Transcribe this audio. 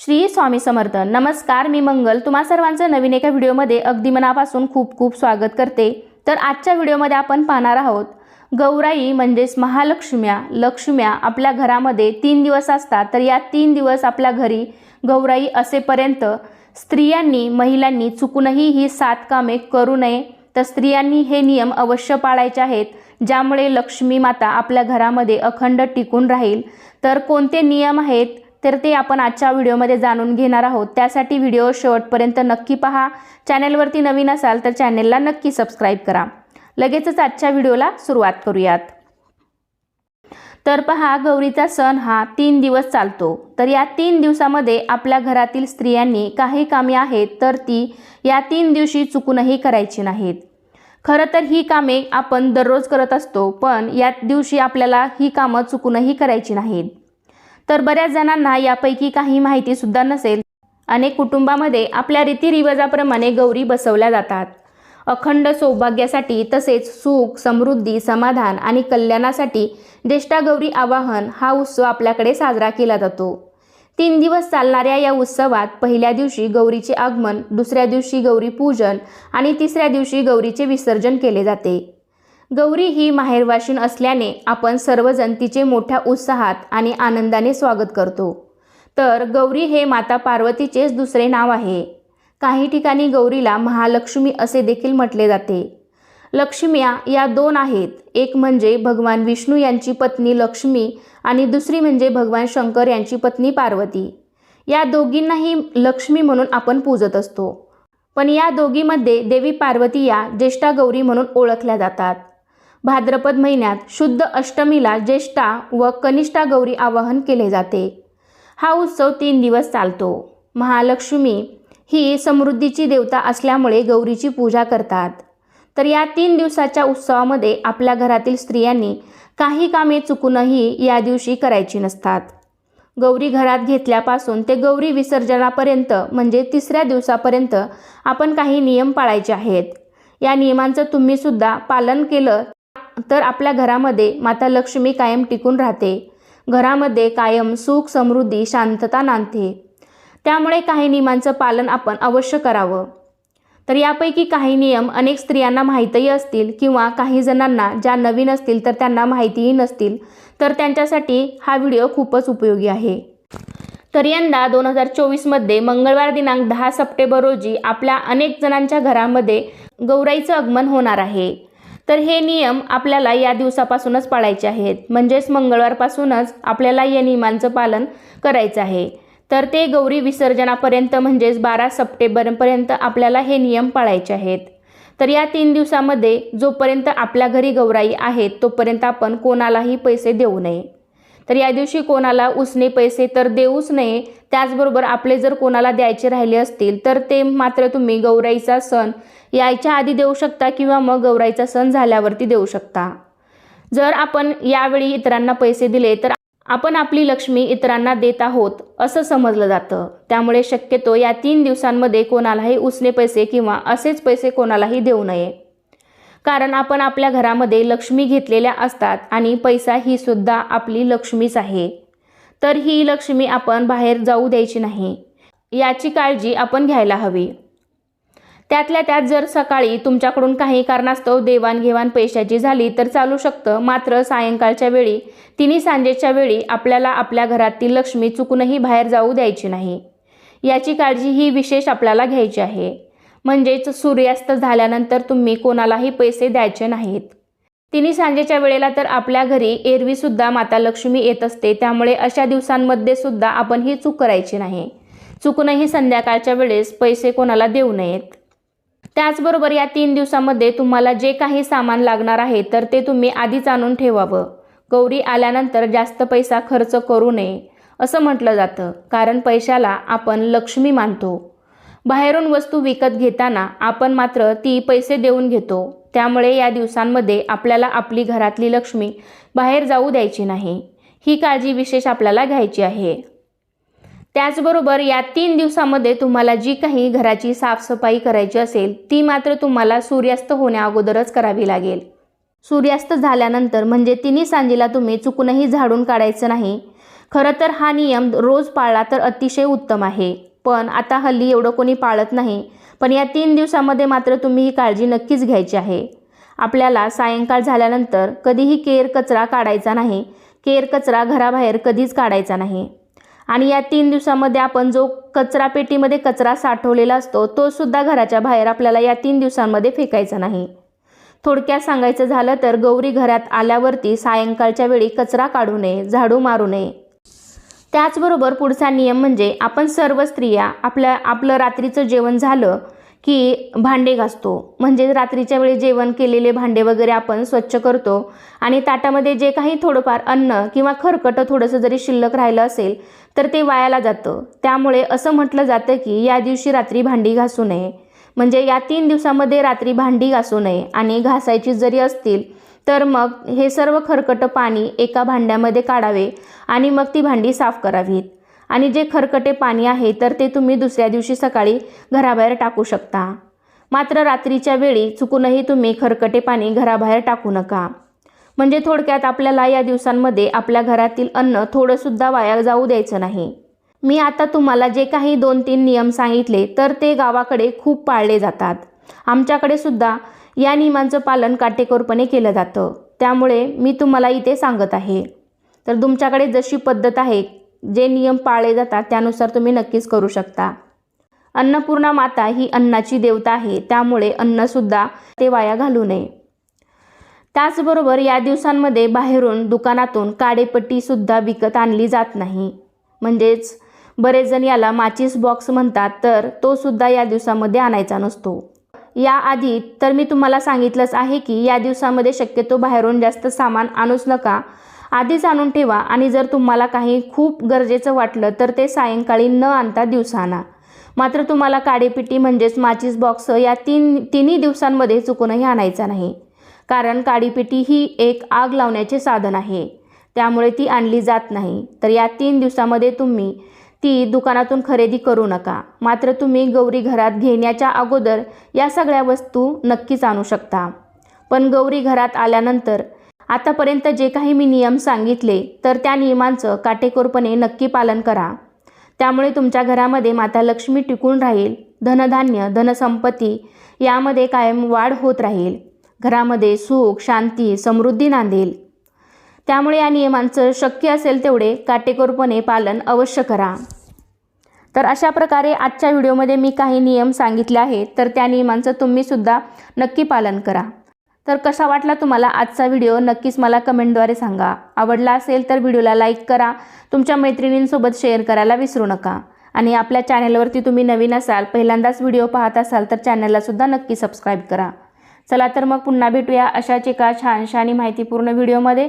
श्री स्वामी समर्थ. नमस्कार मी मंगल. तुम्हा सर्वांचं नवीन एका व्हिडिओमध्ये अगदी मनापासून खूप खूप स्वागत करते. तर आजच्या व्हिडिओमध्ये आपण पाहणार आहोत गौराई म्हणजेच महालक्ष्म्या लक्ष्म्या आपल्या घरामध्ये तीन दिवस असतात. तर या तीन दिवस आपल्या घरी गौराई असेपर्यंत स्त्रियांनी महिलांनी चुकूनही ही सात कामे करू नये. तर स्त्रियांनी हे नियम अवश्य पाळायचे आहेत ज्यामुळे लक्ष्मी माता आपल्या घरामध्ये अखंड टिकून राहील. तर कोणते नियम आहेत? तर ते आपण आजच्या व्हिडिओमध्ये जाणून घेणार आहोत. त्यासाठी व्हिडिओ शेवटपर्यंत नक्की पहा. चॅनेलवरती नवीन असाल तर चॅनेलला नक्की सबस्क्राईब करा. लगेचच आजच्या व्हिडिओला सुरुवात करूयात. तर पहा गौरीचा सण हा तीन दिवस चालतो. तर या तीन दिवसामध्ये आपल्या घरातील स्त्रियांनी काही कामे आहेत तर ती या तीन दिवशी चुकूनही करायची नाहीत. खरं तर ही कामे आपण दररोज करत असतो पण या दिवशी आपल्याला ही कामं चुकूनही करायची नाहीत. तर बऱ्याच जणांना यापैकी काही माहितीसुद्धा नसेल. अनेक कुटुंबामध्ये आपल्या रीतिरिवाजाप्रमाणे गौरी बसवल्या जातात. अखंड सौभाग्यासाठी तसेच सुख समृद्धी समाधान आणि कल्याणासाठी ज्येष्ठा गौरी आवाहन हा उत्सव आपल्याकडे साजरा केला जातो. तीन दिवस चालणाऱ्या या उत्सवात पहिल्या दिवशी गौरीचे आगमन दुसऱ्या दिवशी गौरी पूजन आणि तिसऱ्या दिवशी गौरीचे विसर्जन केले जाते. गौरी ही माहेरवाशीण असल्याने आपण सर्वजण तिचे मोठ्या उत्साहात आणि आनंदाने स्वागत करतो. तर गौरी हे माता पार्वतीचेच दुसरे नाव आहे. काही ठिकाणी गौरीला महालक्ष्मी असे देखील म्हटले जाते. लक्ष्म्या या दोन आहेत. एक म्हणजे भगवान विष्णू यांची पत्नी लक्ष्मी आणि दुसरी म्हणजे भगवान शंकर यांची पत्नी पार्वती. या दोघींनाही लक्ष्मी म्हणून आपण पूजत असतो. पण या दोघीमध्ये देवी पार्वती या ज्येष्ठा गौरी म्हणून ओळखल्या जातात. भाद्रपद महिन्यात शुद्ध अष्टमीला ज्येष्ठा व कनिष्ठा गौरी आवाहन केले जाते. हा उत्सव तीन दिवस चालतो. महालक्ष्मी ही समृद्धीची देवता असल्यामुळे गौरीची पूजा करतात. तर या तीन दिवसाच्या उत्सवामध्ये आपल्या घरातील स्त्रियांनी काही कामे चुकूनही या दिवशी करायची नसतात. गौरी घरात घेतल्यापासून ते गौरी विसर्जनापर्यंत म्हणजे तिसऱ्या दिवसापर्यंत आपण काही नियम पाळायचे आहेत. या नियमांचं तुम्हीसुद्धा पालन केलं तर आपल्या घरामध्ये माता लक्ष्मी कायम टिकून राहते. घरामध्ये कायम सुख समृद्धी शांतता नांदते. त्यामुळे काही नियमांचं पालन आपण अवश्य करावं. तर यापैकी काही नियम अनेक स्त्रियांना माहीतही असतील किंवा काही जणांना ज्या नवीन असतील तर त्यांना माहितीही नसतील तर त्यांच्यासाठी हा व्हिडिओ खूपच उपयोगी आहे. तर यंदा दोन हजार चोवीसमध्ये मंगळवार दिनांक दहा सप्टेंबर रोजी आपल्या अनेक जणांच्या घरामध्ये गौराईचं आगमन होणार आहे. तर हे नियम आपल्याला या दिवसापासूनच पाळायचे आहेत. म्हणजेच मंगळवारपासूनच आपल्याला या नियमांचं पालन करायचं आहे. तर ते गौरी विसर्जनापर्यंत म्हणजेच बारा सप्टेंबरपर्यंत आपल्याला हे नियम पाळायचे आहेत. तर या तीन दिवसामध्ये जोपर्यंत आपल्या घरी गौराई आहेत तोपर्यंत आपण कोणालाही पैसे देऊ नये. तर या दिवशी कोणाला उसने पैसे तर देऊच नये त्याचबरोबर आपले जर कोणाला द्यायचे राहिले असतील तर ते मात्र तुम्ही गौराईचा सण यायच्या आधी देऊ शकता किंवा मग गौराईचा सण झाल्यावरती देऊ शकता. जर आपण यावेळी इतरांना पैसे दिले तर आपण आपली लक्ष्मी इतरांना देत आहोत असं समजलं जातं. त्यामुळे शक्यतो या तीन दिवसांमध्ये कोणालाही उसने पैसे किंवा असेच पैसे कोणालाही देऊ नये. कारण आपण आपल्या घरामध्ये लक्ष्मी घेतलेल्या असतात आणि पैसा ही सुद्धा आपली लक्ष्मीच आहे. तर ही लक्ष्मी आपण बाहेर जाऊ द्यायची नाही. याची काळजी आपण घ्यायला हवी. त्यातल्या त्यात जर सकाळी तुमच्याकडून काही कारणास्तव देवाणघेवाण पैशाची झाली तर चालू शकतं. मात्र सायंकाळच्या वेळी तिन्ही सांजेच्या वेळी आपल्याला आपल्या घरातील लक्ष्मी चुकूनही बाहेर जाऊ द्यायची नाही. याची काळजी ही विशेष आपल्याला घ्यायची आहे. म्हणजेच सूर्यास्त झाल्यानंतर तुम्ही कोणालाही पैसे द्यायचे नाहीत. तिन्ही सांजेच्या वेळेला तर आपल्या घरी एरवीसुद्धा माता लक्ष्मी येत असते त्यामुळे अशा दिवसांमध्ये सुद्धा आपण ही चूक करायची नाही. चुकूनही संध्याकाळच्या वेळेस पैसे कोणाला देऊ नयेत. त्याचबरोबर या तीन दिवसामध्ये तुम्हाला जे काही सामान लागणार आहे तर ते तुम्ही आधीच आणून ठेवावं. गौरी आल्यानंतर जास्त पैसा खर्च करू नये असं म्हटलं जातं कारण पैशाला आपण लक्ष्मी मानतो. बाहेरून वस्तू विकत घेताना आपण मात्र ती पैसे देऊन घेतो. त्यामुळे या दिवसांमध्ये आपल्याला आपली घरातली लक्ष्मी बाहेर जाऊ द्यायची नाही. ही काळजी विशेष आपल्याला घ्यायची आहे. त्याचबरोबर या तीन दिवसामध्ये तुम्हाला जी काही घराची साफसफाई करायची असेल ती मात्र तुम्हाला सूर्यास्त होण्या अगोदरच करावी लागेल. सूर्यास्त झाल्यानंतर म्हणजे तिन्ही सांजेला तुम्ही चुकूनही झाडून काढायचं नाही. खरं तर हा नियम रोज पाळला तर अतिशय उत्तम आहे. पण आता हल्ली एवढं कोणी पाळत नाही. पण या तीन दिवसामध्ये मात्र तुम्ही ही काळजी नक्कीच घ्यायची आहे. आपल्याला सायंकाळ झाल्यानंतर कधीही केर कचरा काढायचा नाही. केर कचरा घराबाहेर कधीच काढायचा नाही. आणि या तीन दिवसामध्ये आपण जो कचरा पेटीमध्ये कचरा साठवलेला असतो तो सुद्धा घराच्या बाहेर आपल्याला या तीन दिवसांमध्ये फेकायचा नाही. थोडक्यात सांगायचं झालं तर गौरी घरात आल्यावरती सायंकाळच्या वेळी कचरा काढू नये झाडू मारू नये. त्याचबरोबर पुढचा नियम म्हणजे आपण सर्व स्त्रिया आपल्या आपलं रात्रीचं जेवण झालं की भांडे घासतो. म्हणजे रात्रीच्या वेळी जेवण केलेले भांडे वगैरे आपण स्वच्छ करतो आणि ताटामध्ये जे काही थोडंफार अन्न किंवा खरकटं थोडंसं जरी शिल्लक राहिलं असेल तर ते वायाला जातं. त्यामुळे असं म्हटलं जातं की या दिवशी रात्री भांडी घासू नये. म्हणजे या तीन दिवसामध्ये रात्री भांडी घासू नये आणि घासायची जरी असतील तर मग हे सर्व खरकटं पाणी एका भांड्यामध्ये काढावे आणि मग ती भांडी साफ करावीत. आणि जे खरकटे पाणी आहे तर ते तुम्ही दुसऱ्या दिवशी सकाळी घराबाहेर टाकू शकता. मात्र रात्रीच्या वेळी चुकूनही तुम्ही खरकटे पाणी घराबाहेर टाकू नका. म्हणजे थोडक्यात आपल्याला या दिवसांमध्ये आपल्या घरातील अन्न थोडंसुद्धा वाया जाऊ द्यायचं नाही. मी आता तुम्हाला जे काही दोन तीन नियम सांगितले तर ते गावाकडे खूप पाळले जातात. आमच्याकडे सुद्धा या नियमांचं पालन काटेकोरपणे केलं जातं. त्यामुळे मी तुम्हाला इथे सांगत आहे. तर तुमच्याकडे जशी पद्धत आहे जे नियम पाळले जातात त्यानुसार तुम्ही नक्कीच करू शकता. अन्नपूर्णा माता ही अन्नाची देवता आहे. त्यामुळे अन्नसुद्धा ते वाया घालू नये. त्याचबरोबर या दिवसांमध्ये बाहेरून दुकानातून काडेपट्टीसुद्धा विकत आणली जात नाही. म्हणजेच बरेच जण याला माचीस बॉक्स म्हणतात तर तो सुद्धा या दिवसामध्ये आणायचा नसतो. याआधी तर मी तुम्हाला सांगितलंच आहे की या दिवसामध्ये शक्यतो बाहेरून जास्त सामान आणूच नका. आधीच आणून ठेवा आणि जर तुम्हाला काही खूप गरजेचं वाटलं तर ते सायंकाळी न आणता दिवसा आणा. मात्र तुम्हाला काडेपिटी म्हणजेच माचीस बॉक्स या तीन तिन्ही दिवसांमध्ये चुकूनही आणायचा नाही. कारण काडीपिटी ही एक आग लावण्याचे साधन आहे. त्यामुळे ती आणली जात नाही. तर या तीन दिवसामध्ये तुम्ही ती दुकानातून खरेदी करू नका. मात्र तुम्ही गौरी घरात घेण्याच्या अगोदर या सगळ्या वस्तू नक्कीच आणू शकता. पण गौरी घरात आल्यानंतर आतापर्यंत जे काही मी नियम सांगितले तर त्या नियमांचं काटेकोरपणे नक्की पालन करा. त्यामुळे तुमच्या घरामध्ये माता लक्ष्मी टिकून राहील धनधान्य धनसंपत्ती यामध्ये कायम वाढ होत राहील. घरामध्ये सुख शांती समृद्धी नांदेल. त्यामुळे या नियमांचं शक्य असेल तेवढे काटेकोरपणे पालन अवश्य करा. तर अशा प्रकारे आजच्या व्हिडिओमध्ये मी काही नियम सांगितले आहेत तर त्या नियमांचं तुम्हीसुद्धा नक्की पालन करा. तर कसा वाटला तुम्हाला आजचा व्हिडिओ? नक्कीच मला कमेंटद्वारे सांगा. आवडला असेल तर व्हिडिओला लाईक करा. तुमच्या मैत्रिणींसोबत शेअर करायला विसरू नका. आणि आपल्या चॅनलवरती तुम्ही नवीन असाल पहिल्यांदाच व्हिडिओ पाहत असाल तर चॅनललासुद्धा नक्की सबस्क्राईब करा. चला तर मग पुन्हा भेटूया अशाच एका छानशा आणि माहितीपूर्ण व्हिडिओमध्ये.